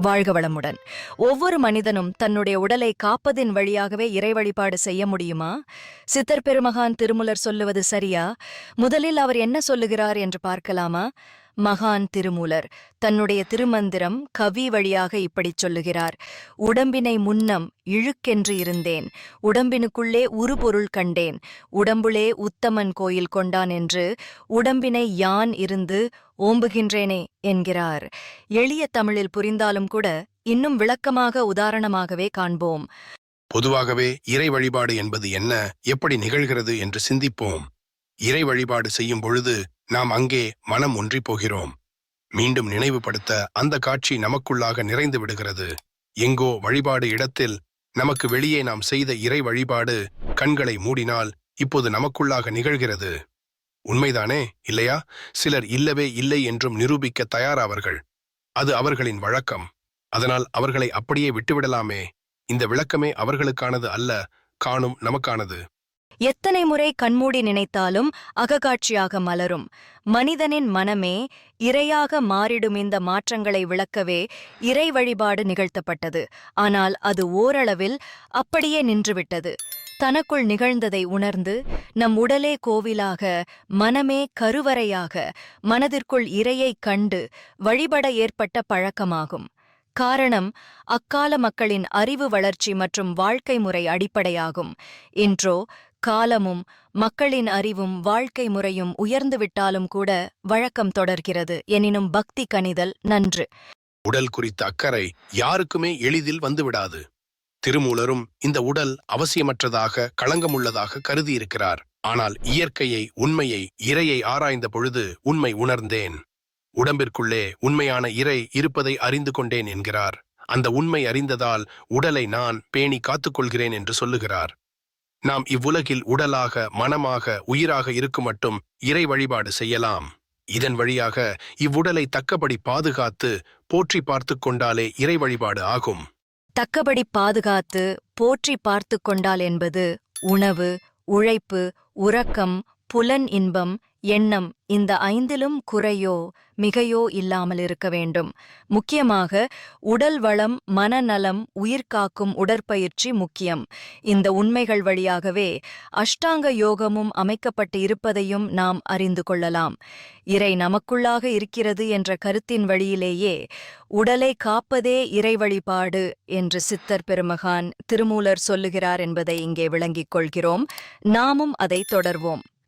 வாழ்க வளமுடன். ஒவ்வொரு மனிதனும் தன்னுடைய உடலை காப்பதின் வழியாகவே இறை வழிபாடு செய்ய முடியுமா? சித்தர் பெருமகான் திருமுலர் சொல்லுவது சரியா? முதலில் அவர் என்ன சொல்லுகிறார் என்று பார்க்கலாமா? மகான் திருமூலர். தன்னுடைய திருமந்திரம் கவி வழியாக இப்படிச் சொல்லுகிறார். உடம்பினை முன்னம் இழுக்கென்று இருந்தேன். உடம்பினுக்குள்ளே உருபொருள் கண்டேன். உடம்புளே உத்தமன் கோயில் கொண்டான் என்று உடம்பினை யான் இருந்து ஓம்புகின்றேனே என்கிறார். எளிய தமிழில் புரிந்தாலும் கூட இன்னும் விளக்கமாக உதாரணமாகவே காண்போம். பொதுவாகவே இறை வழிபாடு என்பது என்ன? எப்படி நிகழ்கிறது? என்று சிந்திப்போம். இறை வழிபாடு செய்யும் பொழுது நாம் அங்கே மனம் ஒன்றி போகிறோம் மீண்டும் நினைவுபடுத்த அந்த காட்சி நமக்குள்ளாக நிறைந்து விடுகிறது. எங்கோ வழிபாடு இடத்தில் நமக்கு வெளியே நாம் செய்த இறை வழிபாடு கண்களை மூடினால் இப்போது நமக்குள்ளாக நிகழ்கிறது. உண்மைதானே இல்லையா? சிலர் இல்லவே இல்லை என்றும் நிரூபிக்க தயாராவர்கள். அது அவர்களின் வழக்கம். அதனால் அவர்களை அப்படியே விட்டுவிடலாமே. இந்த விளக்கமே அவர்களுக்கானது அல்ல காணும் நமக்கானது. எத்தனை முறை கண்மூடி நினைத்தாலும் அககாட்சியாக மலரும். மனிதனின் மனமே இரையாக மாறிடும் இந்த மாற்றங்களை விளக்கவே இறை வழிபாடு நிகழ்த்தப்பட்டது. ஆனால் அது ஓரளவில் அப்படியே நின்றுவிட்டது. தனக்குள் நிகழ்ந்ததை உணர்ந்து நம் உடலே கோவிலாக மனமே கருவறையாக மனதிற்குள் இரையைக் கண்டு வழிபட ஏற்பட்ட பழக்கமாகும். காரணம் அக்கால மக்களின் அறிவு வளர்ச்சி மற்றும் வாழ்க்கை முறை அடிப்படையாகும். இன்றோ காலமும் மக்களின் அறிவும் வாழ்க்கை முறையும் உயர்ந்துவிட்டாலும் கூட வழக்கம் தொடர்கிறது. எனினும் பக்தி கணிதல் நன்று. உடல் குறித்த அக்கறை யாருக்குமே எளிதில் வந்துவிடாது. திருமூலரும் இந்த உடல் அவசியமற்றதாக களங்கமுள்ளதாக கருதியிருக்கிறார். ஆனால் இயற்கையை உண்மையை இறையை ஆராய்ந்த பொழுது உண்மை உணர்ந்தேன். உடம்பிற்குள்ளே உண்மையான இறை இருப்பதை அறிந்து கொண்டேன் என்கிறார். அந்த உண்மை அறிந்ததால் உடலை நான் பேணி காத்துக்கொள்கிறேன் என்று சொல்லுகிறார். நாம் இவ்வுலகில் உடலாக மனமாக உயிராக இருக்கும் மட்டும் இறை வழிபாடு செய்யலாம். இதன் வழியாக இவ்வுடலை தக்கபடி பாதுகாத்து போற்றி பார்த்து கொண்டாலே இறை வழிபாடு ஆகும். தக்கபடி பாதுகாத்து போற்றி பார்த்து கொண்டால் என்பது உணவு உழைப்பு உறக்கம் புலன் இன்பம் எண்ணம் இந்த ஐந்திலும் குறையோ மிகையோ இல்லாமல் இருக்க வேண்டும். முக்கியமாக உடல் வளம் மனநலம் உயிர்காக்கும் உடற்பயிற்சி முக்கியம். இந்த உண்மைகள் வழியாகவே அஷ்டாங்க யோகமும் அமைக்கப்பட்டு இருப்பதையும் நாம் அறிந்து கொள்ளலாம். இறை நமக்குள்ளாக இருக்கிறது என்ற கருத்தின் வழியிலேயே உடலை காப்பதே இறை வழிபாடு என்று சித்தர் பெருமகான் திருமூலர் சொல்லுகிறார் என்பதை இங்கே விளங்கிக் கொள்கிறோம். நாமும் அதை தொடர்வோம்.